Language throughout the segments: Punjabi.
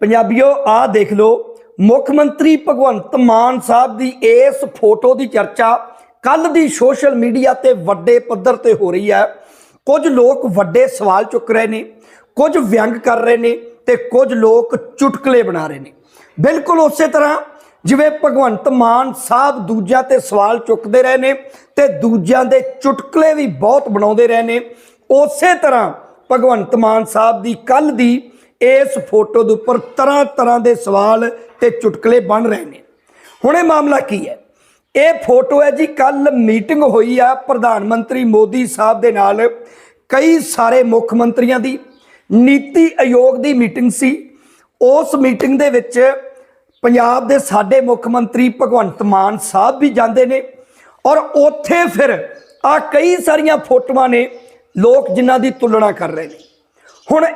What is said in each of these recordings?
ਪੰਜਾਬੀਓ ਆਹ ਦੇਖ ਲਓ, ਮੁੱਖ ਮੰਤਰੀ ਭਗਵੰਤ ਮਾਨ ਸਾਹਿਬ ਦੀ ਇਸ ਫੋਟੋ ਦੀ ਚਰਚਾ ਕੱਲ ਦੀ ਸੋਸ਼ਲ ਮੀਡੀਆ ਤੇ ਵੱਡੇ ਪੱਧਰ ਤੇ ਹੋ ਰਹੀ ਹੈ। ਕੁਝ ਲੋਕ ਵੱਡੇ ਸਵਾਲ ਚੁੱਕ ਰਹੇ ਨੇ, ਕੁਝ ਵਿਅੰਗ ਕਰ ਰਹੇ ਨੇ ਤੇ ਕੁਝ ਲੋਕ ਚੁਟਕਲੇ ਬਣਾ ਰਹੇ ਨੇ। ਬਿਲਕੁਲ ਉਸੇ ਤਰ੍ਹਾਂ ਜਿਵੇਂ ਭਗਵੰਤ ਮਾਨ ਸਾਹਿਬ ਦੂਜਿਆਂ ਤੇ ਸਵਾਲ ਚੁੱਕਦੇ ਰਹੇ ਨੇ ਤੇ ਦੂਜਿਆਂ ਦੇ ਚੁਟਕਲੇ ਵੀ ਬਹੁਤ ਬਣਾਉਂਦੇ ਰਹੇ ਨੇ, ਉਸੇ ਤਰ੍ਹਾਂ ਭਗਵੰਤ ਮਾਨ ਸਾਹਿਬ ਦੀ ਕੱਲ ਦੀ ਇਸ ਫੋਟੋ ਦੇ ਉੱਪਰ ਤਰ੍ਹਾਂ ਤਰ੍ਹਾਂ ਦੇ ਸਵਾਲ ਤੇ ਚੁਟਕਲੇ ਬਣ ਰਹੇ ਨੇ। ਹੁਣ ਇਹ ਮਾਮਲਾ ਕੀ ਹੈ? ਇਹ ਫੋਟੋ ਹੈ ਜੀ ਕੱਲ ਮੀਟਿੰਗ ਹੋਈ ਆ ਪ੍ਰਧਾਨ ਮੰਤਰੀ ਮੋਦੀ ਸਾਹਿਬ ਦੇ ਨਾਲ। ਕਈ ਸਾਰੇ ਮੁੱਖ ਮੰਤਰੀਆਂ ਦੀ ਨੀਤੀ ਆਯੋਗ ਦੀ ਮੀਟਿੰਗ ਸੀ। ਉਸ ਮੀਟਿੰਗ ਦੇ ਵਿੱਚ ਪੰਜਾਬ ਦੇ ਸਾਡੇ ਮੁੱਖ ਮੰਤਰੀ ਭਗਵੰਤ ਮਾਨ ਸਾਹਿਬ ਵੀ ਜਾਂਦੇ ਨੇ ਔਰ ਉੱਥੇ ਫਿਰ ਆ ਕਈ ਸਾਰੀਆਂ ਫੋਟੋਆਂ ਨੇ ਲੋਕ ਜਿਨ੍ਹਾਂ ਦੀ ਤੁਲਨਾ ਕਰ ਰਹੇ ਨੇ। ਹੁਣ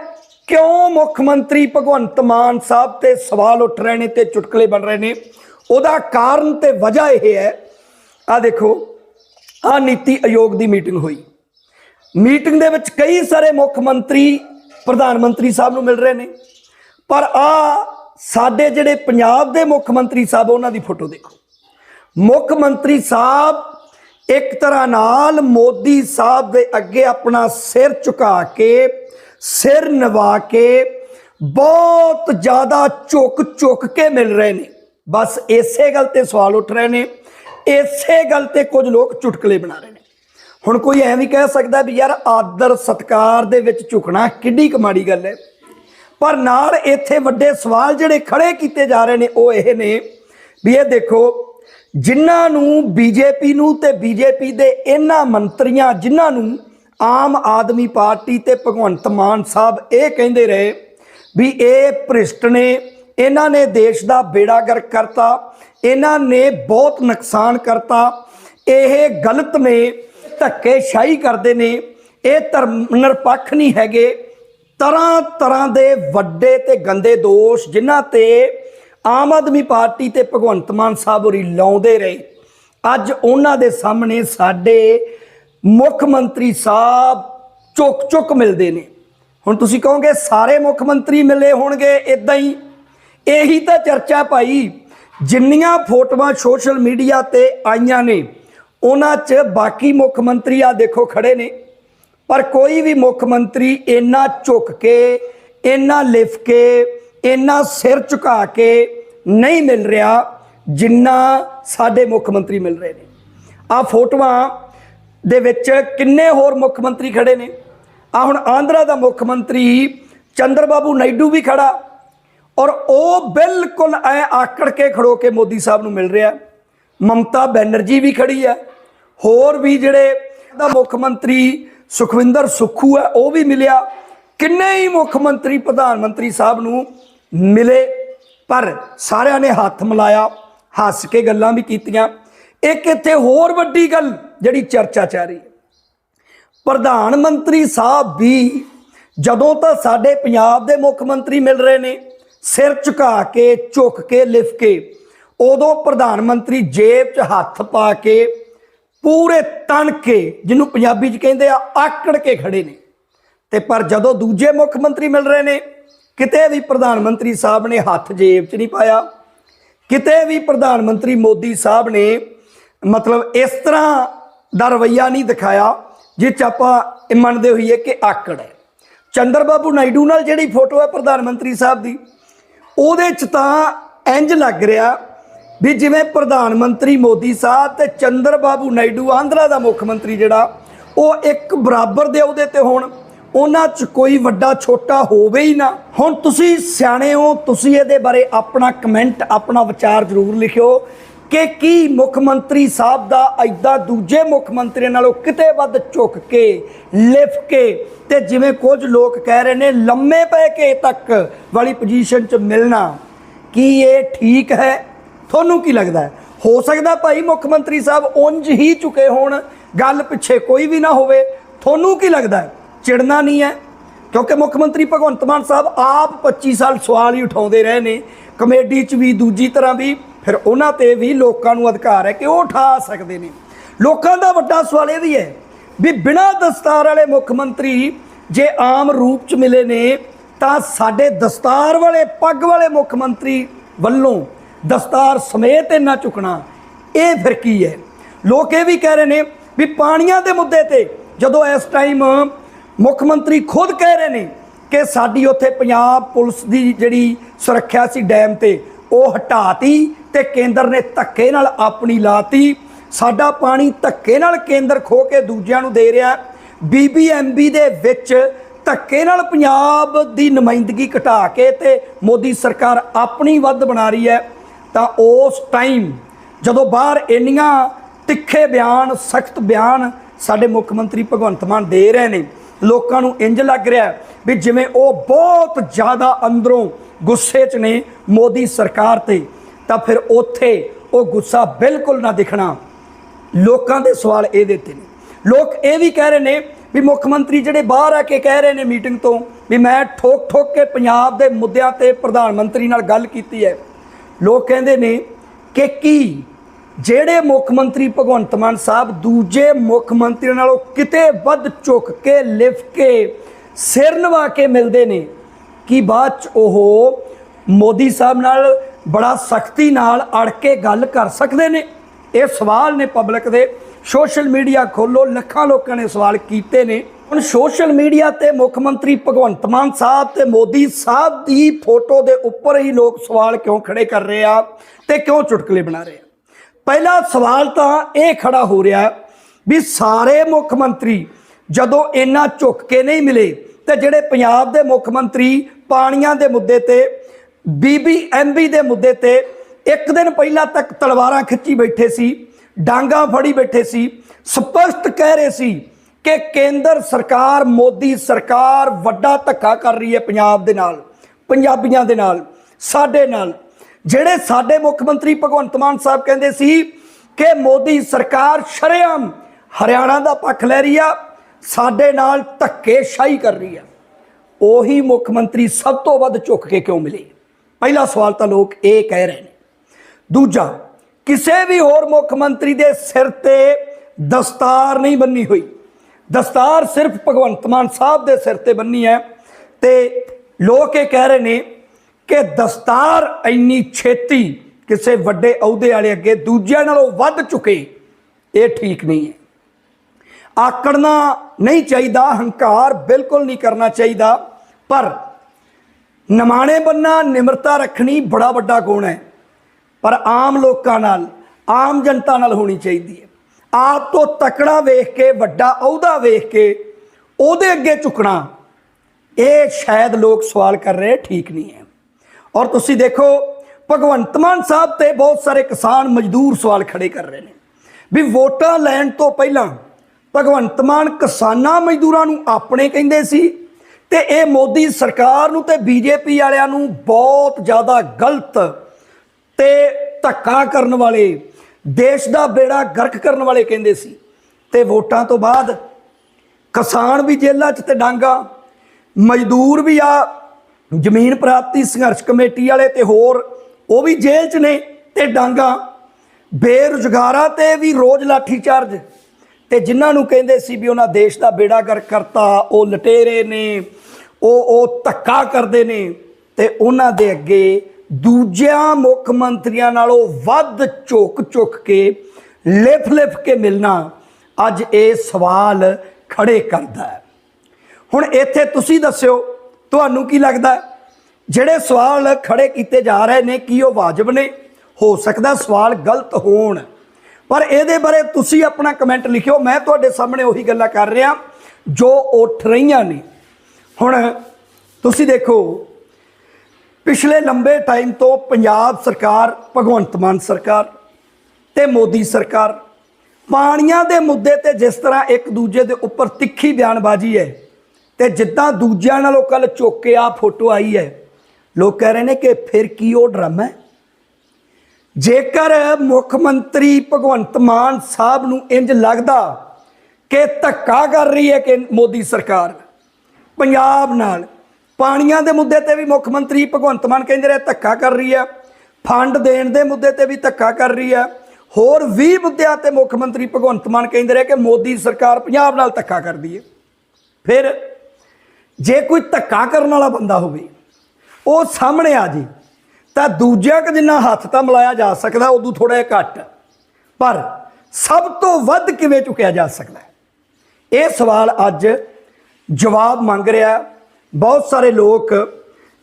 ਕਿਉਂ ਮੁੱਖ ਮੰਤਰੀ ਭਗਵੰਤ ਮਾਨ ਸਾਹਿਬ ਤੇ ਸਵਾਲ ਉੱਠ ਰਹੇ ਨੇ ਤੇ ਚੁਟਕਲੇ ਬਣ ਰਹੇ ਨੇ? ਉਹਦਾ ਕਾਰਨ ਤੇ ਵਜ੍ਹਾ ਇਹ ਹੈ ਆ ਦੇਖੋ ਆ ਨੀਤੀ ਆਯੋਗ ਦੀ ਮੀਟਿੰਗ ਹੋਈ। ਮੀਟਿੰਗ ਦੇ ਵਿੱਚ ਕਈ ਸਾਰੇ ਮੁੱਖ ਮੰਤਰੀ, ਪ੍ਰਧਾਨ ਮੰਤਰੀ ਸਾਹਿਬ ਨੂੰ ਮਿਲ ਰਹੇ ਨੇ। ਪਰ ਆ ਸਾਡੇ ਜਿਹੜੇ ਪੰਜਾਬ ਦੇ ਮੁੱਖ ਮੰਤਰੀ ਸਾਹਿਬ ਉਹਨਾਂ ਦੀ ਫੋਟੋ ਦੇਖੋ। ਮੁੱਖ ਮੰਤਰੀ ਸਾਹਿਬ ਇੱਕ ਤਰ੍ਹਾਂ ਨਾਲ ਮੋਦੀ ਸਾਹਿਬ ਦੇ ਅੱਗੇ ਆਪਣਾ ਸਿਰ ਝੁਕਾ ਕੇ ਸਿਰ ਨਵਾ ਕੇ ਬਹੁਤ ਜ਼ਿਆਦਾ ਝੁਕ ਝੁਕ ਕੇ ਮਿਲ ਰਹੇ ਨੇ। ਬਸ ਇਸੇ ਗੱਲ ਤੇ ਸਵਾਲ ਉੱਠ ਰਹੇ ਨੇ। ਇਸੇ ਗੱਲ ਤੇ ਕੁਝ ਲੋਕ ਚੁਟਕਲੇ ਬਣਾ ਰਹੇ ਨੇ। ਹੁਣ ਕੋਈ ਐਂ ਵੀ ਕਹਿ ਸਕਦਾ ਵੀ ਯਾਰ ਆਦਰ ਸਤਕਾਰ ਦੇ ਵਿੱਚ ਝੁਕਣਾ ਕਿੱਡੀ ਕਮਾੜੀ ਗੱਲ ਹੈ। ਪਰ ਨਾਲ ਇੱਥੇ ਵੱਡੇ ਸਵਾਲ ਜਿਹੜੇ ਖੜੇ ਕੀਤੇ ਜਾ ਰਹੇ ਨੇ ਉਹ ਇਹ ਨੇ ਵੀ ਇਹ ਦੇਖੋ, ਜਿਨ੍ਹਾਂ ਨੂੰ ਬੀਜੇਪੀ ਨੂੰ ਤੇ ਬੀਜੇਪੀ ਦੇ ਇਹਨਾਂ ਮੰਤਰੀਆਂ ਜਿਨ੍ਹਾਂ ਨੂੰ ਆਮ ਆਦਮੀ ਪਾਰਟੀ ਤੇ ਭਗਵੰਤ ਮਾਨ ਸਾਹਿਬ ਇਹ ਕਹਿੰਦੇ ਰਹੇ ਵੀ ਇਹ ਭ੍ਰਿਸ਼ਟ ਨੇ, ਇਹਨਾਂ ਨੇ ਦੇਸ਼ ਦਾ ਬੇੜਾ ਗਰਕ ਕਰਤਾ, ਇਹਨਾਂ ਨੇ ਬਹੁਤ ਨੁਕਸਾਨ ਕਰਤਾ, ਇਹ ਗਲਤ ਨੇ ਧੱਕੇ ਸ਼ਾਹੀ ਕਰਦੇ ਨੇ, ਇਹ ਧਰਮ ਨਿਰਪੱਖ ਨਹੀਂ ਹੈਗੇ ਤਰ੍ਹਾਂ ਤਰ੍ਹਾਂ ਦੇ ਵੱਡੇ ਤੇ ਗੰਦੇ ਦੋਸ਼ ਜਿਨ੍ਹਾਂ ਤੇ ਆਮ ਆਦਮੀ ਪਾਰਟੀ ਤੇ ਭਗਵੰਤ ਮਾਨ ਸਾਹਿਬ ਹੋਰੀ ਲਾਉਂਦੇ ਰਹੇ। ਅੱਜ ਉਹਨਾਂ ਦੇ ਸਾਹਮਣੇ ਸਾਡੇ ਮੁੱਖ ਮੰਤਰੀ ਸਾਹਿਬ ਚੁੱਕ ਚੁੱਕ ਮਿਲਦੇ ਨੇ। ਹੁਣ ਤੁਸੀਂ ਕਹੋਗੇ ਸਾਰੇ ਮੁੱਖ ਮੰਤਰੀ ਮਿਲੇ ਹੋਣਗੇ ਇਦਾਂ ਹੀ। ਇਹੀ ਤਾਂ ਚਰਚਾ ਭਾਈ, ਜਿੰਨੀਆਂ ਫੋਟੋਆਂ ਸੋਸ਼ਲ ਮੀਡੀਆ ਤੇ ਆਈਆਂ ਨੇ, ਉਹਨਾਂ 'ਚ ਬਾਕੀ ਮੁੱਖ ਮੰਤਰੀ ਆ ਦੇਖੋ ਖੜੇ ਨੇ। ਪਰ ਕੋਈ ਵੀ ਮੁੱਖ ਮੰਤਰੀ ਇੰਨਾ ਝੁੱਕ ਕੇ, ਇੰਨਾ ਲਿਫ ਕੇ, ਇੰਨਾ ਸਿਰ ਝੁਕਾ ਕੇ ਨਹੀਂ ਮਿਲ ਰਿਹਾ ਜਿੰਨਾ ਸਾਡੇ ਮੁੱਖ ਮੰਤਰੀ ਮਿਲ ਰਹੇ ਨੇ। ਆ ਫੋਟੋਆਂ ਦੇ ਵਿੱਚ ਕਿੰਨੇ ਹੋਰ ਮੁੱਖ ਮੰਤਰੀ ਖੜੇ ਨੇ? ਆ ਹੁਣ ਆਂਧਰਾ ਦਾ ਮੁੱਖ ਮੰਤਰੀ ਚੰਦਰਬਾਬੂ ਨਾਇਡੂ ਵੀ ਖੜਾ ਔਰ ਉਹ ਬਿਲਕੁਲ ਐ ਆਕੜ ਕੇ ਖੜੋ ਕੇ ਮੋਦੀ ਸਾਹਿਬ ਨੂੰ ਮਿਲ ਰਿਹਾ। ਮਮਤਾ ਬੈਨਰਜੀ ਵੀ ਖੜੀ ਹੈ। ਹੋਰ ਵੀ ਜਿਹੜੇ ਦਾ ਮੁੱਖ ਮੰਤਰੀ ਸੁਖਵਿੰਦਰ ਸੁੱਖੂ ਹੈ, ਉਹ ਵੀ ਮਿਲਿਆ। ਕਿੰਨੇ ਹੀ ਮੁੱਖ ਮੰਤਰੀ, ਪ੍ਰਧਾਨ ਮੰਤਰੀ ਸਾਹਿਬ ਨੂੰ ਮਿਲੇ, ਪਰ ਸਾਰਿਆਂ ਨੇ ਹੱਥ ਮਿਲਾਇਆ, ਹੱਸ ਕੇ ਗੱਲਾਂ ਵੀ ਕੀਤੀਆਂ। ਇੱਕ ਇੱਥੇ ਹੋਰ ਵੱਡੀ ਗੱਲ ਜਿਹੜੀ ਚਰਚਾ 'ਚ ਆ ਰਹੀ ਹੈ। ਪ੍ਰਧਾਨ ਮੰਤਰੀ ਸਾਹਿਬ ਵੀ ਜਦੋਂ ਤਾਂ ਸਾਡੇ ਪੰਜਾਬ ਦੇ ਮੁੱਖ ਮੰਤਰੀ ਮਿਲ ਰਹੇ ਨੇ, ਸਿਰ ਝੁਕਾ ਕੇ, ਝੁਕ ਕੇ, ਲਿਫ ਕੇ, ਉਦੋਂ ਪ੍ਰਧਾਨ ਮੰਤਰੀ ਜੇਬ 'ਚ ਹੱਥ ਪਾ ਕੇ ਪੂਰੇ ਤਣ ਕੇ, ਜਿਹਨੂੰ ਪੰਜਾਬੀ 'ਚ ਕਹਿੰਦੇ ਆ, ਆਕੜ ਕੇ ਖੜੇ ਨੇ। ਤੇ ਪਰ ਜਦੋਂ ਦੂਜੇ ਮੁੱਖ ਮੰਤਰੀ ਮਿਲ ਰਹੇ ਨੇ, ਕਿਤੇ ਵੀ ਪ੍ਰਧਾਨ ਮੰਤਰੀ ਸਾਹਿਬ ਨੇ ਹੱਥ ਜੇਬ 'ਚ ਨਹੀਂ ਪਾਇਆ, ਕਿਤੇ ਵੀ ਪ੍ਰਧਾਨ ਮੰਤਰੀ ਮੋਦੀ ਸਾਹਿਬ ਨੇ ਮਤਲਬ ਇਸ ਤਰ੍ਹਾਂ ਦਾ ਰਵਈਆ ਨਹੀਂ ਦਿਖਾਇਆ, ਜਿਸ 'ਚ ਆਪਾਂ ਇਹ ਮੰਨਦੇ ਹੋਈਏ ਕਿ ਆਕੜ ਹੈ। ਚੰਦਰ ਬਾਬੂ ਨਾਇਡੂ ਨਾਲ ਜਿਹੜੀ ਫੋਟੋ ਹੈ ਪ੍ਰਧਾਨ ਮੰਤਰੀ ਸਾਹਿਬ ਦੀ, ਉਹਦੇ 'ਚ ਤਾਂ ਇੰਜ ਲੱਗ ਰਿਹਾ ਵੀ ਜਿਵੇਂ ਪ੍ਰਧਾਨ ਮੰਤਰੀ ਮੋਦੀ ਸਾਹਿਬ ਤੇ ਚੰਦਰਬਾਬੂ ਨਾਇਡੂ, ਆਂਧਰਾ ਦਾ ਮੁੱਖ ਮੰਤਰੀ ਜਿਹੜਾ, ਉਹ ਇੱਕ ਬਰਾਬਰ ਦੇ ਅਹੁਦੇ ਤੇ ਹੋਣ, ਉਹਨਾਂ 'ਚ ਕੋਈ ਵੱਡਾ ਛੋਟਾ ਹੋਵੇ ਹੀ ਨਾ। ਹੁਣ ਤੁਸੀਂ ਸਿਆਣੇ ਹੋ, ਤੁਸੀਂ ਇਹਦੇ ਬਾਰੇ ਆਪਣਾ ਕਮੈਂਟ ਆਪਣਾ ਵਿਚਾਰ ਜ਼ਰੂਰ ਲਿਖਿਓ। ਕਿ ਕੀ ਮੁੱਖ ਮੰਤਰੀ ਸਾਹਿਬ ਦਾ ਐਦਾਂ ਦੂਜੇ ਮੁੱਖ ਮੰਤਰੀਆਂ ਨਾਲੋਂ ਕਿਤੇ ਵੱਧ ਝੁਕ ਕੇ, ਲਿਫ ਕੇ ਤੇ ਜਿਵੇਂ ਕੁਝ ਲੋਕ ਕਹਿ ਰਹੇ ਨੇ ਲੰਮੇ ਪੈ ਕੇ ਤੱਕ ਵਾਲੀ ਪੋਜੀਸ਼ਨ 'ਚ ਮਿਲਣਾ, ਕੀ ਇਹ ਠੀਕ ਹੈ? ਤੁਹਾਨੂੰ ਕੀ ਲੱਗਦਾ ਹੋ? ਸਕਦਾ ਭਾਈ ਮੁੱਖ ਮੰਤਰੀ ਸਾਹਿਬ ਉਂਝ ਹੀ ਝੁਕੇ ਹੋਣ, ਗੱਲ ਪਿੱਛੇ ਕੋਈ ਵੀ ਨਾ ਹੋਵੇ। ਤੁਹਾਨੂੰ ਕੀ ਲੱਗਦਾ ਚਿੜਨਾ ਨਹੀਂ ਹੈ, ਕਿਉਂਕਿ ਮੁੱਖ ਮੰਤਰੀ ਭਗਵੰਤ ਮਾਨ ਸਾਹਿਬ ਆਪ 25 ਸਾਲ ਸਵਾਲ ਹੀ ਉਠਾਉਂਦੇ ਰਹੇ ਨੇ। ਕਮੇਡੀ 'ਚ ਵੀ, ਦੂਜੀ ਤਰ੍ਹਾਂ ਵੀ ਫਿਰ ਉਹਨਾਂ ਤੇ ਵੀ ਲੋਕਾਂ ਨੂੰ ਅਧਿਕਾਰ ਹੈ ਕਿ ਉਹ ਉਠਾ ਸਕਦੇ ਨੇ। ਲੋਕਾਂ ਦਾ ਵੱਡਾ ਸਵਾਲ ਇਹ ਵੀ ਹੈ ਵੀ ਬਿਨਾਂ ਦਸਤਾਰ ਵਾਲੇ ਮੁੱਖ ਮੰਤਰੀ ਜੇ ਆਮ ਰੂਪ 'ਚ ਮਿਲੇ ਨੇ, ਤਾਂ ਸਾਡੇ ਦਸਤਾਰ ਵਾਲੇ, ਪੱਗ ਵਾਲੇ ਮੁੱਖ ਮੰਤਰੀ ਵੱਲੋਂ ਦਸਤਾਰ ਸਮੇਤ ਇੰਨਾ ਝੁਕਣਾ ਇਹ ਫਿਰ ਕੀ ਹੈ? ਲੋਕ ਇਹ ਵੀ ਕਹਿ ਰਹੇ ਨੇ ਵੀ ਪਾਣੀਆਂ ਦੇ ਮੁੱਦੇ ਤੇ ਜਦੋਂ ਇਸ ਟਾਈਮ ਮੁੱਖ ਮੰਤਰੀ ਖੁਦ ਕਹਿ ਰਹੇ ਨੇ ਕਿ ਸਾਡੀ ਉੱਥੇ ਪੰਜਾਬ ਪੁਲਿਸ ਦੀ ਜਿਹੜੀ ਸੁਰੱਖਿਆ ਸੀ ਡੈਮ ਤੇ, ਉਹ ਹਟਾਤੀ ਤੇ ਕੇਂਦਰ ਨੇ ਧੱਕੇ ਨਾਲ ਆਪਣੀ ਲਾਤੀ। ਸਾਡਾ ਪਾਣੀ ਧੱਕੇ ਨਾਲ ਕੇਂਦਰ ਖੋ ਕੇ ਦੂਜਿਆਂ ਨੂੰ ਦੇ ਰਿਹਾ। ਬੀਬੀਐਮਬੀ ਦੇ ਵਿੱਚ ਧੱਕੇ ਨਾਲ ਪੰਜਾਬ ਦੀ ਨੁਮਾਇੰਦਗੀ ਘਟਾ ਕੇ ਤੇ ਮੋਦੀ ਸਰਕਾਰ ਆਪਣੀ ਵੱਧ ਬਣਾ ਰਹੀ ਹੈ। ਤਾਂ ਉਸ ਟਾਈਮ ਜਦੋਂ ਬਾਹਰ ਇੰਨੀਆਂ ਤਿੱਖੇ ਬਿਆਨ, ਸਖਤ ਬਿਆਨ ਸਾਡੇ ਮੁੱਖ ਮੰਤਰੀ ਭਗਵੰਤ ਮਾਨ ਦੇ ਰਹੇ ਨੇ, ਲੋਕਾਂ ਨੂੰ ਇੰਜ ਲੱਗ ਰਿਹਾ ਵੀ ਜਿਵੇਂ ਉਹ ਬਹੁਤ ਜ਼ਿਆਦਾ ਅੰਦਰੋਂ ਗੁੱਸੇ 'ਚ ਨੇ ਮੋਦੀ ਸਰਕਾਰ ਤੇ। ਤਾਂ ਫਿਰ ਉੱਥੇ ਉਹ ਗੁੱਸਾ ਬਿਲਕੁਲ ਨਾ ਦਿਖਣਾ। ਲੋਕਾਂ ਦੇ ਸਵਾਲ ਇਹ ਦਿੱਤੇ ਨੇ। ਲੋਕ ਇਹ ਵੀ ਕਹਿ ਰਹੇ ਨੇ ਵੀ ਮੁੱਖ ਮੰਤਰੀ ਜਿਹੜੇ ਬਾਹਰ ਆ ਕੇ ਕਹਿ ਰਹੇ ਨੇ ਮੀਟਿੰਗ ਤੋਂ ਵੀ ਮੈਂ ਠੋਕ ਠੋਕ ਕੇ ਪੰਜਾਬ ਦੇ ਮੁੱਦਿਆਂ ਤੇ ਪ੍ਰਧਾਨ ਮੰਤਰੀ ਨਾਲ ਗੱਲ ਕੀਤੀ ਹੈ। ਲੋਕ ਕਹਿੰਦੇ ਨੇ ਕਿ ਕੀ ਜਿਹੜੇ ਮੁੱਖ ਮੰਤਰੀ ਭਗਵੰਤ ਮਾਨ ਸਾਹਿਬ ਦੂਜੇ ਮੁੱਖ ਮੰਤਰੀ ਨਾਲੋਂ ਕਿਤੇ ਵੱਧ ਝੁਕ ਕੇ, ਲਿਫ ਕੇ, ਸਿਰ ਨਵਾ ਕੇ ਮਿਲਦੇ ਨੇ, ਕਿ ਬਾਅਦ ਚ ਉਹ ਮੋਦੀ ਸਾਹਿਬ ਨਾਲ ਬੜਾ ਸਖਤੀ ਨਾਲ ਅੜ ਕੇ ਗੱਲ ਕਰ ਸਕਦੇ ਨੇ। ਇਹ ਸਵਾਲ ਨੇ ਪਬਲਿਕ ਦੇ। ਸੋਸ਼ਲ ਮੀਡੀਆ ਖੋਲੋ, ਲੱਖਾਂ ਲੋਕਾਂ ਨੇ ਸਵਾਲ ਕੀਤੇ ਨੇ। ਹੁਣ ਸੋਸ਼ਲ ਮੀਡੀਆ ਤੇ ਮੁੱਖ ਮੰਤਰੀ ਭਗਵੰਤ ਮਾਨ ਸਾਹਿਬ ਤੇ ਮੋਦੀ ਸਾਹਿਬ ਦੀ ਫੋਟੋ ਦੇ ਉੱਪਰ ਹੀ ਲੋਕ ਸਵਾਲ ਕਿਉਂ ਖੜੇ ਕਰ ਰਹੇ ਆ ਤੇ ਕਿਉਂ ਚੁਟਕਲੇ ਬਣਾ ਰਹੇ ਆ? ਪਹਿਲਾ ਸਵਾਲ ਤਾਂ ਇਹ ਖੜਾ ਹੋ ਰਿਹਾ ਵੀ ਸਾਰੇ ਮੁੱਖ ਮੰਤਰੀ ਜਦੋਂ ਇੰਨਾ ਝੁੱਕ ਕੇ ਨਹੀਂ ਮਿਲੇ ਤੇ ਜਿਹੜੇ ਪੰਜਾਬ ਦੇ ਮੁੱਖ ਮੰਤਰੀ ਪਾਣੀਆਂ ਦੇ ਮੁੱਦੇ ਤੇ ਬੀਬੀਐਮਬੀ ਦੇ ਮੁੱਦੇ ਤੇ ਇੱਕ ਦਿਨ ਪਹਿਲਾਂ ਤੱਕ ਤਲਵਾਰਾਂ ਖਿੱਚੀ ਬੈਠੇ ਸੀ, ਡਾਂਗਾ ਫੜੀ ਬੈਠੇ ਸੀ, ਸਪਸ਼ਟ ਕਹਿ ਰਹੇ ਸੀ ਕਿ ਕੇਂਦਰ ਸਰਕਾਰ, ਮੋਦੀ ਸਰਕਾਰ ਵੱਡਾ ਧੱਕਾ ਕਰ ਰਹੀ ਹੈ ਪੰਜਾਬ ਦੇ ਨਾਲ, ਪੰਜਾਬੀਆਂ ਦੇ ਨਾਲ, ਸਾਡੇ ਨਾਲ। ਜਿਹੜੇ ਸਾਡੇ ਮੁੱਖ ਮੰਤਰੀ ਭਗਵੰਤ ਮਾਨ ਸਾਹਿਬ ਕਹਿੰਦੇ ਸੀ ਕਿ ਮੋਦੀ ਸਰਕਾਰ ਸ਼ਰੇਆਮ ਹਰਿਆਣਾ ਦਾ ਪੱਖ ਲੈ ਰਹੀ ਆ, ਸਾਡੇ ਨਾਲ ਧੱਕੇਸ਼ਾਹੀ ਕਰ ਰਹੀ ਆ। ਉਹੀ ਮੁੱਖ ਮੰਤਰੀ ਸਭ ਤੋਂ ਵੱਧ ਝੁੱਕ ਕੇ ਕਿਉਂ ਮਿਲੇ? ਪਹਿਲਾ ਸਵਾਲ ਤਾਂ ਲੋਕ ਇਹ ਕਹਿ ਰਹੇ ਨੇ। ਦੂਜਾ, ਕਿਸੇ ਵੀ ਹੋਰ ਮੁੱਖ ਮੰਤਰੀ ਦੇ ਸਿਰ ਤੇ ਦਸਤਾਰ ਨਹੀਂ ਬੰਨੀ ਹੋਈ। ਦਸਤਾਰ ਸਿਰਫ ਭਗਵੰਤ ਮਾਨ ਸਾਹਿਬ ਦੇ ਸਿਰ ਤੇ ਬੰਨੀ ਹੈ ਤੇ ਲੋਕ ਇਹ ਕਹਿ ਰਹੇ ਨੇ ਕਿ ਦਸਤਾਰ ਇੰਨੀ ਛੇਤੀ ਕਿਸੇ ਵੱਡੇ ਅਹੁਦੇ ਵਾਲੇ ਅੱਗੇ ਦੂਜਿਆਂ ਨਾਲੋਂ ਵੱਧ ਚੁੱਕੇ, ਇਹ ਠੀਕ ਨਹੀਂ ਹੈ। ਆਕੜਨਾ ਨਹੀਂ ਚਾਹੀਦਾ, ਹੰਕਾਰ ਬਿਲਕੁਲ ਨਹੀਂ ਕਰਨਾ ਚਾਹੀਦਾ, ਪਰ ਨਿਮਾਣੇ ਬੰਨਾ, ਨਿਮਰਤਾ ਰੱਖਣੀ ਬੜਾ ਵੱਡਾ ਗੁਣ ਹੈ। ਪਰ ਆਮ ਲੋਕਾਂ ਨਾਲ, ਆਮ ਜਨਤਾ ਨਾਲ ਹੋਣੀ ਚਾਹੀਦੀ ਹੈ। ਆਪ ਤੋਂ ਤਕੜਾ ਵੇਖ ਕੇ, ਵੱਡਾ ਅਹੁਦਾ ਵੇਖ ਕੇ, ਉਹਦੇ ਅੱਗੇ ਝੁਕਣਾ, ਇਹ ਸ਼ਾਇਦ ਲੋਕ ਸਵਾਲ ਕਰ ਰਹੇ ਠੀਕ ਨਹੀਂ ਹੈ। ਔਰ ਤੁਸੀਂ ਦੇਖੋ, ਭਗਵੰਤ ਮਾਨ ਸਾਹਿਬ ਤੇ ਬਹੁਤ ਸਾਰੇ ਕਿਸਾਨ ਮਜ਼ਦੂਰ ਸਵਾਲ ਖੜੇ ਕਰ ਰਹੇ ਨੇ। ਵੀ ਵੋਟਾਂ ਲੈਣ ਤੋਂ ਪਹਿਲਾਂ, ਭਗਵੰਤ ਮਾਨ ਕਿਸਾਨਾਂ ਮਜ਼ਦੂਰਾਂ ਨੂੰ ਆਪਣੇ ਕਹਿੰਦੇ ਸੀ ਤੇ ਇਹ ਮੋਦੀ ਸਰਕਾਰ ਨੂੰ ਤੇ ਬੀਜੇਪੀ ਵਾਲਿਆਂ ਨੂੰ ਬਹੁਤ ਜ਼ਿਆਦਾ ਗਲਤ ਤੇ ਧੱਕਾ ਕਰਨ ਵਾਲੇ, ਦੇਸ਼ ਦਾ ਬੇੜਾ ਗਰਕ ਕਰਨ ਵਾਲੇ ਕਹਿੰਦੇ ਸੀ। ਤੇ ਵੋਟਾਂ ਤੋਂ ਬਾਅਦ ਕਿਸਾਨ ਵੀ ਜੇਲ੍ਹਾਂ 'ਚ ਤੇ ਡਾਂਗਾ, ਮਜ਼ਦੂਰ ਵੀ ਆ, ਜ਼ਮੀਨ ਪ੍ਰਾਪਤੀ ਸੰਘਰਸ਼ ਕਮੇਟੀ ਵਾਲੇ ਤੇ ਹੋਰ, ਉਹ ਵੀ ਜੇਲ੍ਹ 'ਚ ਨੇ ਤੇ ਡਾਂਗਾ। ਬੇਰੁਜ਼ਗਾਰਾਂ ਤੇ ਵੀ ਰੋਜ਼ ਲਾਠੀ ਚਾਰਜ ਤੇ ਜਿਨ੍ਹਾਂ ਨੂੰ ਕਹਿੰਦੇ ਸੀ ਵੀ ਉਹਨਾਂ ਦੇਸ਼ ਦਾ ਬੇੜਾ ਗਰਕ ਕਰਤਾ, ਉਹ ਲਟੇਰੇ ਨੇ, ਉਹ ਉਹ ਧੱਕਾ ਕਰਦੇ ਨੇ, ਤੇ ਉਹਨਾਂ ਦੇ ਅੱਗੇ ਦੂਜਿਆਂ ਮੁੱਖ ਮੰਤਰੀਆਂ ਨਾਲੋਂ ਵੱਧ ਝੁਕ ਝੁਕ ਕੇ, ਲਿਫ ਲਿਫ ਕੇ ਮਿਲਣਾ ਅੱਜ ਇਹ ਸਵਾਲ ਖੜੇ ਕਰਦਾ ਹੈ। ਹੁਣ ਇੱਥੇ ਤੁਸੀਂ ਦੱਸਿਓ, ਤੁਹਾਨੂੰ ਕੀ ਲੱਗਦਾ ਜਿਹੜੇ ਸਵਾਲ ਖੜੇ ਕੀਤੇ ਜਾ ਰਹੇ ਨੇ, ਕੀ ਉਹ ਵਾਜਬ ਨੇ? ਹੋ ਸਕਦਾ ਸਵਾਲ ਗਲਤ ਹੋਣ। ਪਰ ਇਹਦੇ ਬਾਰੇ ਤੁਸੀਂ ਆਪਣਾ ਕਮੈਂਟ ਲਿਖਿਓ। ਮੈਂ ਤੁਹਾਡੇ ਸਾਹਮਣੇ ਉਹੀ ਗੱਲਾਂ ਕਰ ਰਿਹਾ, ਜੋ ਉੱਠ ਰਹੀਆਂ ਨੇ। ਹੁਣ ਤੁਸੀਂ ਦੇਖੋ, ਪਿਛਲੇ ਲੰਬੇ ਟਾਈਮ ਤੋਂ ਪੰਜਾਬ ਸਰਕਾਰ, ਭਗਵੰਤ ਮਾਨ ਸਰਕਾਰ ਤੇ ਮੋਦੀ ਸਰਕਾਰ ਪਾਣੀਆਂ ਦੇ ਮੁੱਦੇ ਤੇ ਜਿਸ ਤਰ੍ਹਾਂ ਇੱਕ ਦੂਜੇ ਦੇ ਉੱਪਰ ਤਿੱਖੀ ਬਿਆਨਬਾਜ਼ੀ ਹੈ ਤੇ ਜਿੱਦਾਂ ਦੂਜਿਆਂ ਨਾਲੋਂ ਕੱਲ ਚੁੱਕ ਕੇ ਆ ਫੋਟੋ ਆਈ ਹੈ, ਲੋਕ ਕਹਿ ਰਹੇ ਨੇ ਕਿ ਫਿਰ ਕੀ ਉਹ ਡਰਾਮਾ ਹੈ? ਜੇਕਰ ਮੁੱਖ ਮੰਤਰੀ ਭਗਵੰਤ ਮਾਨ ਸਾਹਿਬ ਨੂੰ ਇੰਜ ਲੱਗਦਾ ਕਿ ਧੱਕਾ ਕਰ ਰਹੀ ਹੈ ਕਿ ਮੋਦੀ ਸਰਕਾਰ, ਪੰਜਾਬ ਨਾਲ, ਪਾਣੀਆਂ ਦੇ ਮੁੱਦੇ ਤੇ ਵੀ ਮੁੱਖ ਮੰਤਰੀ ਭਗਵੰਤ ਮਾਨ ਕਹਿੰਦੇ ਰਹੇ ਧੱਕਾ ਕਰ ਰਹੀ ਹੈ, ਫੰਡ ਦੇਣ ਦੇ ਮੁੱਦੇ ਤੇ ਵੀ ਧੱਕਾ ਕਰ ਰਹੀ ਹੈ, ਹੋਰ 20 ਮੁੱਦਿਆਂ ਤੇ ਮੁੱਖ ਮੰਤਰੀ ਭਗਵੰਤ ਮਾਨ ਕਹਿੰਦੇ ਰਹੇ ਕਿ ਮੋਦੀ ਸਰਕਾਰ ਪੰਜਾਬ ਨਾਲ ਧੱਕਾ ਕਰਦੀ ਹੈ। ਫਿਰ ਜੇ ਕੋਈ ਧੱਕਾ ਕਰਨ ਵਾਲਾ ਬੰਦਾ ਹੋਵੇ, ਉਹ ਸਾਹਮਣੇ ਆ ਜੇ ਤਾਂ ਦੂਜਿਆਂ ਕ ਜਿੰਨਾ ਹੱਥ ਤਾਂ ਮਿਲਾਇਆ ਜਾ ਸਕਦਾ, ਉਦੋਂ ਥੋੜਾ ਜਿਹਾ ਘੱਟ। ਪਰ ਸਭ ਤੋਂ ਵੱਧ ਕਿਵੇਂ ਚੁੱਕਿਆ ਜਾ ਸਕਦਾ ਇਹ ਸਵਾਲ ਅੱਜ ਜਵਾਬ ਮੰਗ ਰਿਹਾ ਬਹੁਤ ਸਾਰੇ ਲੋਕ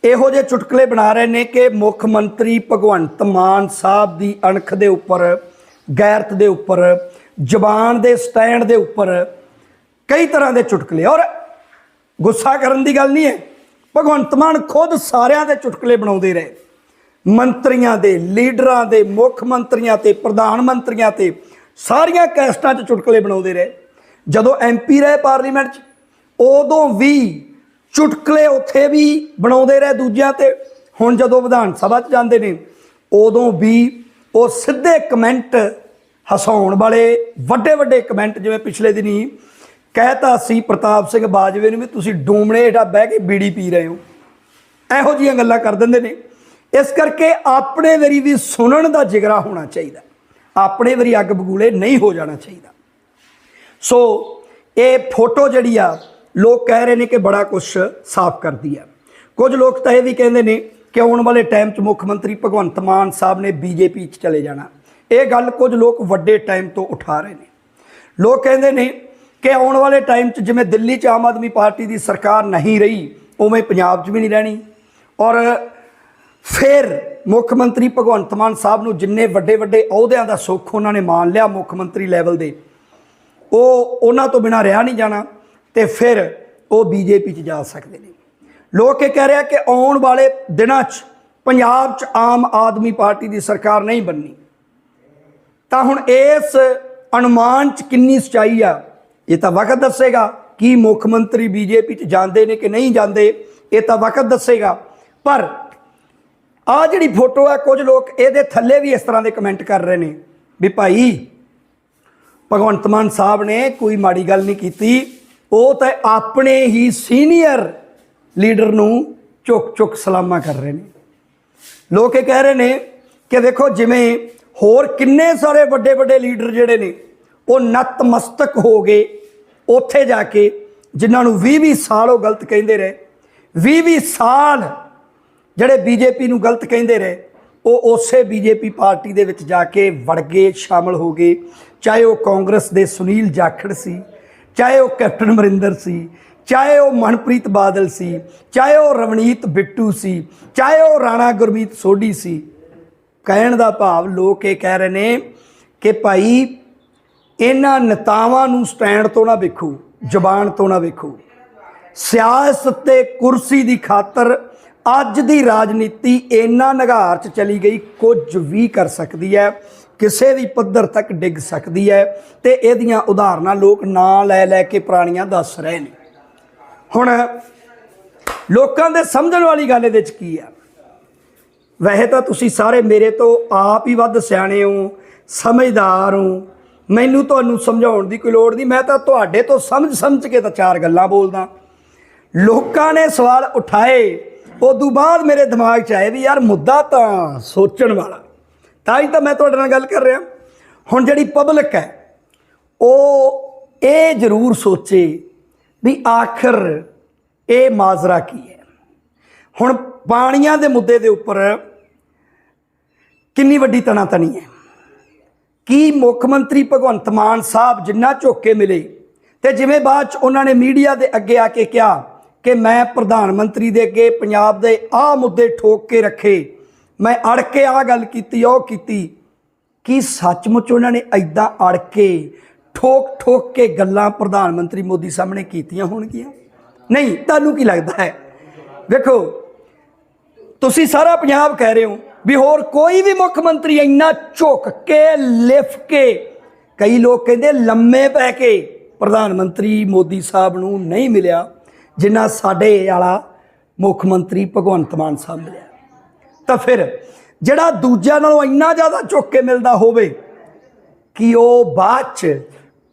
ਇਹੋ ਜਿਹੇ ਚੁਟਕਲੇ ਬਣਾ ਰਹੇ ਨੇ ਕਿ ਮੁੱਖ ਮੰਤਰੀ ਭਗਵੰਤ ਮਾਨ ਸਾਹਿਬ ਦੀ ਅਣਖ ਦੇ ਉੱਪਰ, ਗੈਰਤ ਦੇ ਉੱਪਰ, ਜ਼ਬਾਨ ਦੇ ਸਟੈਂਡ ਦੇ ਉੱਪਰ ਕਈ ਤਰ੍ਹਾਂ ਦੇ ਚੁਟਕਲੇ। ਔਰ ਗੁੱਸਾ ਕਰਨ ਦੀ ਗੱਲ ਨਹੀਂ ਹੈ। ਭਗਵੰਤ ਮਾਨ ਖੁਦ ਸਾਰਿਆਂ ਦੇ ਚੁਟਕਲੇ ਬਣਾਉਂਦੇ ਰਹੇ। ਮੰਤਰੀਆਂ ਦੇ, ਲੀਡਰਾਂ ਦੇ, ਮੁੱਖ ਮੰਤਰੀਆਂ ਤੇ, ਪ੍ਰਧਾਨ ਮੰਤਰੀਆਂ ਤੇ ਸਾਰੀਆਂ ਕੈਸਟਾਂ 'ਚ ਚੁਟਕਲੇ ਬਣਾਉਂਦੇ ਰਹੇ। ਜਦੋਂ ਐਮਪੀ ਰਹੇ ਪਾਰਲੀਮੈਂਟ 'ਚ, ਉਦੋਂ ਵੀ ਚੁਟਕਲੇ ਉੱਥੇ ਵੀ ਬਣਾਉਂਦੇ ਰਹੇ ਦੂਜਿਆਂ ਤੇ। ਹੁਣ ਜਦੋਂ ਵਿਧਾਨ ਸਭਾ 'ਚ ਜਾਂਦੇ ਨੇ, ਉਦੋਂ ਵੀ ਉਹ ਸਿੱਧੇ ਕਮੈਂਟ ਹਸਾਉਣ ਵਾਲੇ ਵੱਡੇ ਵੱਡੇ ਕਮੈਂਟ ਜਿਵੇਂ ਪਿਛਲੇ ਦਿਨੀ ਕਹਿਤਾ ਸੀ ਪ੍ਰਤਾਪ ਸਿੰਘ ਬਾਜਵੇ ਨੂੰ ਵੀ ਤੁਸੀਂ ਡੂਮਣੇ ਹੇਠਾਂ ਬਹਿ ਕੇ ਬੀੜੀ ਪੀ ਰਹੇ ਹੋ। ਇਹੋ ਜੀਆਂ ਗੱਲਾਂ ਕਰ ਦਿੰਦੇ ਨੇ। ਇਸ ਕਰਕੇ ਆਪਣੇ ਵਾਰੀ ਵੀ ਸੁਣਨ ਦਾ ਜਿਗਰਾ ਹੋਣਾ ਚਾਹੀਦਾ। ਆਪਣੇ ਵਾਰੀ ਅੱਗ ਬਗੂਲੇ ਨਹੀਂ ਹੋ ਜਾਣਾ ਚਾਹੀਦਾ। ਸੋ ਇਹ ਫੋਟੋ ਜਿਹੜੀ ਆ, ਲੋਕ ਕਹਿ ਰਹੇ ਨੇ ਕਿ ਬੜਾ ਕੁਝ ਸਾਫ਼ ਕਰਦੀ ਆ। ਕੁਝ ਲੋਕ ਤਾਂ ਇਹ ਵੀ ਕਹਿੰਦੇ ਨੇ ਕਿ ਆਉਣ ਵਾਲੇ ਟਾਈਮ 'ਚ ਮੁੱਖ ਮੰਤਰੀ ਭਗਵੰਤ ਮਾਨ ਸਾਹਿਬ ਨੇ ਬੀਜੇਪੀ 'ਚ ਚਲੇ ਜਾਣਾ। ਇਹ ਗੱਲ ਕੁਝ ਲੋਕ ਵੱਡੇ ਟਾਈਮ ਤੋਂ ਉਠਾ ਰਹੇ ਨੇ। ਲੋਕ ਕਹਿੰਦੇ ਨੇ ਕਿ ਆਉਣ ਵਾਲੇ ਟਾਈਮ 'ਚ ਜਿਵੇਂ ਦਿੱਲੀ 'ਚ ਆਮ ਆਦਮੀ ਪਾਰਟੀ ਦੀ ਸਰਕਾਰ ਨਹੀਂ ਰਹੀ, ਉਵੇਂ ਪੰਜਾਬ 'ਚ ਵੀ ਨਹੀਂ ਰਹਿਣੀ। ਔਰ ਫਿਰ ਮੁੱਖ ਮੰਤਰੀ ਭਗਵੰਤ ਮਾਨ ਸਾਹਿਬ ਨੂੰ ਜਿੰਨੇ ਵੱਡੇ ਵੱਡੇ ਅਹੁਦਿਆਂ ਦਾ ਸੁੱਖ ਉਹਨਾਂ ਨੇ ਮਾਣ ਲਿਆ ਮੁੱਖ ਮੰਤਰੀ ਲੈਵਲ ਦੇ। ਉਹ ਉਹਨਾਂ ਤੋਂ ਬਿਨਾ ਰਿਹਾ ਨਹੀਂ ਜਾਣਾ ਤੇ ਫਿਰ ਉਹ ਬੀਜੇਪੀ 'ਚ ਜਾ ਸਕਦੇ ਨੇ। ਲੋਕ ਇਹ ਕਹਿ ਰਿਹਾ ਕਿ ਆਉਣ ਵਾਲੇ ਦਿਨਾਂ 'ਚ ਪੰਜਾਬ 'ਚ ਆਮ ਆਦਮੀ ਪਾਰਟੀ ਦੀ ਸਰਕਾਰ ਨਹੀਂ ਬਣਨੀ। ਤਾਂ ਹੁਣ ਇਸ ਅਨੁਮਾਨ 'ਚ ਕਿੰਨੀ ਸਚਾਈ ਆ, ਇਹ ਤਾਂ ਵਕਤ ਦੱਸੇਗਾ ਕੀ ਮੁੱਖ ਮੰਤਰੀ ਬੀਜੇਪੀ 'ਚ ਜਾਂਦੇ ਨੇ ਕਿ ਨਹੀਂ ਜਾਂਦੇ, ਇਹ ਤਾਂ ਵਕਤ ਦੱਸੇਗਾ। ਪਰ ਆ ਜਿਹੜੀ ਫੋਟੋ ਆ, ਕੁਝ ਲੋਕ ਇਹਦੇ ਥੱਲੇ ਵੀ ਇਸ ਤਰ੍ਹਾਂ ਦੇ ਕਮੈਂਟ ਕਰ ਰਹੇ ਨੇ ਵੀ ਭਾਈ, ਭਗਵੰਤ ਮਾਨ ਸਾਹਿਬ ਨੇ ਕੋਈ ਮਾੜੀ ਗੱਲ ਨਹੀਂ ਕੀਤੀ। ਉਹ ਤਾਂ ਆਪਣੇ ਹੀ ਸੀਨੀਅਰ ਲੀਡਰ ਨੂੰ ਚੁੱਕ ਚੁੱਕ ਸਲਾਮਾਂ ਕਰ ਰਹੇ ਨੇ। ਲੋਕ ਇਹ ਕਹਿ ਰਹੇ ਨੇ ਕਿ ਦੇਖੋ ਜਿਵੇਂ ਹੋਰ ਕਿੰਨੇ ਸਾਰੇ ਵੱਡੇ ਵੱਡੇ ਲੀਡਰ ਜਿਹੜੇ ਨੇ, ਉਹ ਨਤਮਸਤਕ ਹੋ ਗਏ ਉੱਥੇ ਜਾ ਕੇ, ਜਿਨ੍ਹਾਂ ਨੂੰ 20 20 ਸਾਲ ਉਹ ਗਲਤ ਕਹਿੰਦੇ ਰਹੇ। 20 20 ਸਾਲ ਜਿਹੜੇ ਬੀਜੇਪੀ ਨੂੰ ਗਲਤ ਕਹਿੰਦੇ ਰਹੇ, ਉਹ ਉਸੇ ਬੀਜੇਪੀ ਪਾਰਟੀ ਦੇ ਵਿੱਚ ਜਾ ਕੇ ਵੜ ਗਏ ਸ਼ਾਮਲ ਹੋ ਗਏ। ਚਾਹੇ ਉਹ ਕਾਂਗਰਸ ਦੇ ਸੁਨੀਲ ਜਾਖੜ ਸੀ, ਚਾਹੇ ਉਹ ਕੈਪਟਨ ਅਮਰਿੰਦਰ ਸੀ, ਚਾਹੇ ਉਹ ਮਨਪ੍ਰੀਤ ਬਾਦਲ ਸੀ, ਚਾਹੇ ਉਹ ਰਵਨੀਤ ਬਿੱਟੂ ਸੀ, ਚਾਹੇ ਉਹ ਰਾਣਾ ਗੁਰਮੀਤ ਸੋਢੀ ਸੀ, ਕਹਿਣ ਦਾ ਭਾਵ ਲੋਕ ਇਹ ਕਹਿ ਰਹੇ ਨੇ ਕਿ ਭਾਈ ਇਹਨਾਂ ਨੇਤਾਵਾਂ ਨੂੰ ਸਟੈਂਡ ਤੋਂ ਨਾ ਵੇਖੋ, ਜ਼ਬਾਨ ਤੋਂ ਨਾ ਵੇਖੋ। ਸਿਆਸਤ ਤੇ ਕੁਰਸੀ ਦੀ ਖਾਤਰ ਅੱਜ ਦੀ ਰਾਜਨੀਤੀ ਇੰਨਾ ਨਿਗਾਰ ਚ ਚਲੀ ਗਈ, ਕੁਝ ਵੀ ਕਰ ਸਕਦੀ ਹੈ, ਕਿਸੇ ਵੀ ਪੱਧਰ ਤੱਕ ਡਿੱਗ ਸਕਦੀ ਹੈ ਤੇ ਇਹਦੀਆਂ ਉਦਾਹਰਨਾਂ ਲੋਕ ਨਾਂ ਲੈ ਲੈ ਕੇ ਪੁਰਾਣੀਆਂ ਦੱਸ ਰਹੇ ਨੇ। ਹੁਣ ਲੋਕਾਂ ਦੇ ਸਮਝਣ ਵਾਲੀ ਗੱਲ ਇਹਦੇ ਚ ਕੀ ਆ ਵੈਸੇ ਤਾਂ ਤੁਸੀਂ ਸਾਰੇ ਮੇਰੇ ਤੋਂ ਆਪ ਹੀ ਵੱਧ ਸਿਆਣੇ ਹੋ, ਸਮਝਦਾਰ ਹੋ, ਮੈਨੂੰ ਤੁਹਾਨੂੰ ਸਮਝਾਉਣ ਦੀ ਕੋਈ ਲੋੜ ਨਹੀਂ, ਮੈਂ ਤਾਂ ਤੁਹਾਡੇ ਤੋਂ ਸਮਝ ਸਮਝ ਕੇ ਤਾਂ ਚਾਰ ਗੱਲਾਂ ਬੋਲਦਾ। ਲੋਕਾਂ ਨੇ ਸਵਾਲ ਉਠਾਏ ਉਦੋਂ ਬਾਅਦ ਮੇਰੇ ਦਿਮਾਗ 'ਚ ਆਏ ਵੀ ਯਾਰ ਮੁੱਦਾ ਤਾਂ ਸੋਚਣ ਵਾਲਾ। ਤਾਂ ਹੀ ਤਾਂ ਮੈਂ ਤੁਹਾਡੇ ਨਾਲ ਗੱਲ ਕਰ ਰਿਹਾ। ਹੁਣ ਜਿਹੜੀ ਪਬਲਿਕ ਹੈ, ਉਹ ਇਹ ਜ਼ਰੂਰ ਸੋਚੇ ਵੀ ਆਖਰ ਇਹ ਮਾਜ਼ਰਾ ਕੀ ਹੈ। ਹੁਣ ਪਾਣੀਆਂ ਦੇ ਮੁੱਦੇ ਦੇ ਉੱਪਰ ਕਿੰਨੀ ਵੱਡੀ ਤਣਾ ਤਣੀ ਹੈ। ਕੀ ਮੁੱਖ ਮੰਤਰੀ ਭਗਵੰਤ ਮਾਨ ਸਾਹਿਬ ਜਿੰਨਾ ਝੋਕੇ ਮਿਲੇ ਤੇ ਜਿਵੇਂ ਬਾਅਦ ਚ ਉਹਨਾਂ ਨੇ ਮੀਡੀਆ ਦੇ ਅੱਗੇ ਆ ਕੇ ਕਿਹਾ ਕਿ ਮੈਂ ਪ੍ਰਧਾਨ ਮੰਤਰੀ ਦੇ ਅੱਗੇ ਪੰਜਾਬ ਦੇ ਆਹ ਮੁੱਦੇ ਠੋਕ ਕੇ ਰੱਖੇ। ਮੈਂ ਅੜ ਕੇ ਆਹ ਗੱਲ ਕੀਤੀ, ਉਹ ਕੀਤੀ। ਕੀ ਸੱਚਮੁੱਚ ਉਹਨਾਂ ਨੇ ਐਦਾਂ ਅੜ ਕੇ, ਠੋਕ ਠੋਕ ਕੇ ਗੱਲਾਂ ਪ੍ਰਧਾਨ ਮੰਤਰੀ ਮੋਦੀ ਸਾਹਮਣੇ ਕੀਤੀਆਂ ਹੋਣਗੀਆਂ? ਨਹੀਂ, ਤੁਹਾਨੂੰ ਕੀ ਲੱਗਦਾ ਹੈ? ਵੇਖੋ, ਤੁਸੀਂ ਸਾਰਾ ਪੰਜਾਬ ਕਹਿ ਰਹੇ ਹੋ ਵੀ ਹੋਰ ਕੋਈ ਵੀ ਮੁੱਖ ਮੰਤਰੀ ਇੰਨਾ ਝੁਕ ਕੇ, ਲਿਫ ਕੇ, ਕਈ ਲੋਕ ਕਹਿੰਦੇ ਲੰਮੇ ਪੈ ਕੇ ਪ੍ਰਧਾਨ ਮੰਤਰੀ ਮੋਦੀ ਸਾਹਿਬ ਨੂੰ ਨਹੀਂ ਮਿਲਿਆ। ਜਿੰਨਾ ਸਾਡੇ ਵਾਲਾ ਮੁੱਖ ਮੰਤਰੀ ਭਗਵੰਤ ਮਾਨ ਸਾਹਿਬ ਮਿਲਿਆ। ਤਾਂ ਫਿਰ ਜਿਹੜਾ ਦੂਜਿਆਂ ਨਾਲੋਂ ਇੰਨਾ ਜ਼ਿਆਦਾ ਚੁੱਕ ਕੇ ਮਿਲਦਾ ਹੋਵੇ ਕਿ ਉਹ ਬਾਅਦ ਚ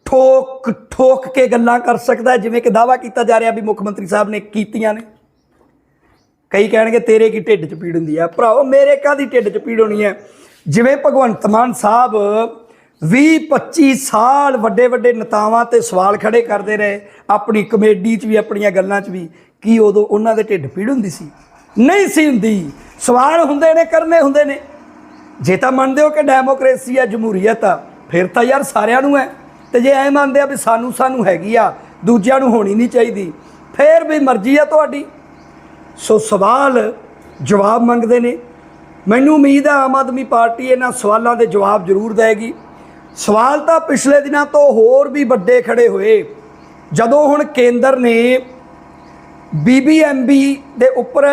ਠੋਕ ਠੋਕ ਕੇ ਗੱਲਾਂ ਕਰ ਸਕਦਾ ਜਿਵੇਂ ਕਿ ਦਾਵਾ ਕੀਤਾ ਜਾ ਰਿਹਾ ਵੀ ਮੁੱਖ ਮੰਤਰੀ ਸਾਹਿਬ ਨੇ ਕੀਤੀਆਂ ਨੇ। ਕਈ ਕਹਿਣਗੇ, ਤੇਰੇ ਕੀ ਢਿੱਡ 'ਚ ਪੀੜ ਹੁੰਦੀ ਆ? ਭਰਾਓ ਮੇਰੇ ਕਾਦੀ ਢਿੱਡ 'ਚ ਪੀੜ ਹੋਣੀ ਹੈ? ਜਿਵੇਂ ਭਗਵੰਤ ਮਾਨ ਸਾਹਿਬ 20 25 ਸਾਲ ਵੱਡੇ ਵੱਡੇ ਨੇਤਾਵਾਂ ਤੇ ਸਵਾਲ ਖੜੇ ਕਰਦੇ ਰਹੇ, ਆਪਣੀ ਕਮੇਡੀ 'ਚ ਵੀ, ਆਪਣੀਆਂ ਗੱਲਾਂ 'ਚ ਵੀ, ਕੀ ਉਦੋਂ ਉਹਨਾਂ ਦੇ ਢਿੱਡ ਪੀੜ ਹੁੰਦੀ ਸੀ? ਨਹੀਂ ਸੀ ਹੁੰਦੀ। ਸਵਾਲ ਹੁੰਦੇ ਨੇ, ਕਰਨੇ ਹੁੰਦੇ ਨੇ। ਜੇ ਤਾਂ ਮੰਨਦੇ ਹੋ ਕਿ ਡੈਮੋਕ੍ਰੇਸੀ ਆ, ਜਮਹੂਰੀਅਤ ਆ, ਫਿਰ ਤਾਂ ਯਾਰ ਸਾਰਿਆਂ ਨੂੰ ਹੈ। ਤੇ ਜੇ ਐ ਮੰਨਦੇ ਆ ਵੀ ਸਾਨੂੰ ਸਾਨੂੰ ਹੈਗੀ ਆ, ਦੂਜਿਆਂ ਨੂੰ ਹੋਣੀ ਨਹੀਂ ਚਾਹੀਦੀ, ਫਿਰ ਵੀ ਮਰਜ਼ੀ ਆ ਤੁਹਾਡੀ। ਸੋ ਸਵਾਲ ਜਵਾਬ ਮੰਗਦੇ ਨੇ। ਮੈਨੂੰ ਉਮੀਦ ਹੈ ਆਮ ਆਦਮੀ ਪਾਰਟੀ ਇਹਨਾਂ ਸਵਾਲਾਂ ਦੇ ਜਵਾਬ ਜ਼ਰੂਰ ਦੇਗੀ ਸਵਾਲ ਤਾਂ ਪਿਛਲੇ ਦਿਨਾਂ ਤੋਂ ਹੋਰ ਵੀ ਵੱਡੇ ਖੜੇ ਹੋਏ। ਜਦੋਂ ਹੁਣ ਕੇਂਦਰ ਨੇ ਬੀਬੀਐਮਬੀ ਦੇ ਉੱਪਰ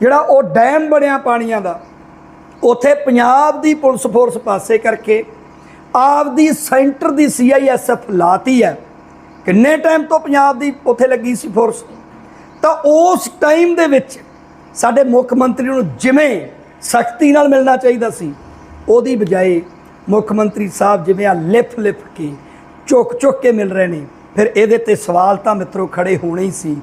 ਜਿਹੜਾ ਉਹ ਡੈਮ ਬਣਿਆ ਪਾਣੀਆਂ ਦਾ, ਉਥੇ ਪੰਜਾਬ ਦੀ ਪੁਲਿਸ ਫੋਰਸ ਪਾਸੇ ਕਰਕੇ ਆਪਦੀ ਸੈਂਟਰ ਦੀ ਸੀਆਈਐਸਐਫ ਲਾਤੀ ਹੈ। ਕਿੰਨੇ ਟਾਈਮ ਤੋਂ ਪੰਜਾਬ ਦੀ ਉਥੇ ਲੱਗੀ ਸੀ ਫੋਰਸ? ਤਾਂ ਉਸ ਟਾਈਮ ਦੇ ਵਿੱਚ ਸਾਡੇ ਮੁੱਖ ਮੰਤਰੀ ਨੂੰ ਜਿਵੇਂ ਸਖਤੀ ਨਾਲ ਮਿਲਣਾ ਚਾਹੀਦਾ ਸੀ, ਉਹਦੀ ਬਜਾਏ ਮੁੱਖ ਮੰਤਰੀ ਸਾਹਿਬ ਜਿਵੇਂ ਆ ਲਿਫ ਲਿਫ ਕੇ, ਚੁੱਕ ਚੁੱਕ ਕੇ ਮਿਲ ਰਹੇ ਨੇ, ਫਿਰ ਇਹਦੇ ਤੇ ਸਵਾਲ ਤਾਂ ਮਿੱਤਰੋ ਖੜੇ ਹੋਣੇ ਹੀ ਸੀ।